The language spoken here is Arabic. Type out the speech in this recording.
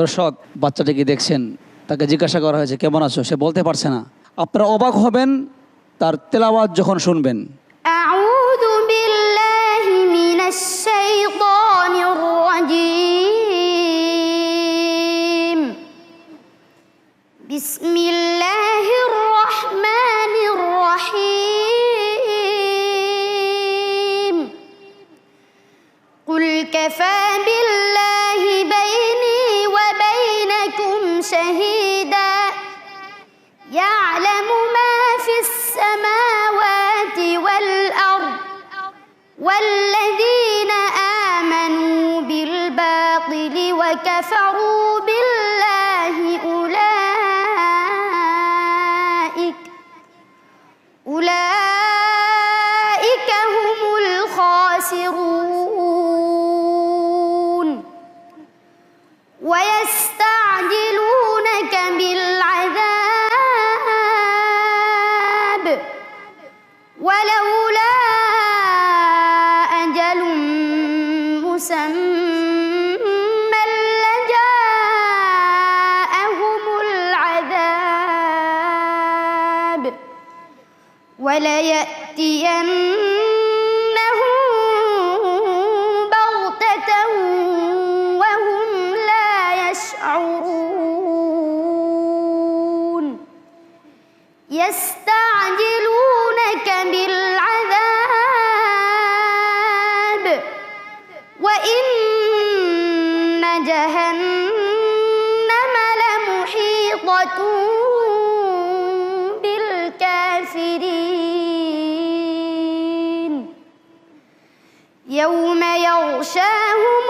দর্শক বাচ্চাটিকে দেখছেন? তাকে জিজ্ঞাসা করা হয়েছে, কেমন আছো? সে বলতে পারছে না। আপনারা অবাক হবেন, তার তেলাওয়াত যখন শুনবেন। বিসমিল্লাহির কুল কাফা شهيدا. يعلم ما في السماوات والأرض والذين آمنوا بالباطل وكفروا بالله أولئك أولئك هم الخاسرون. مسمى لجاءهم العذاب وليأتينهم بغتة وهم لا يشعرون يستعجلونك بالعذاب جهنم لمحيطة بالكافرين. يوم يغشاهم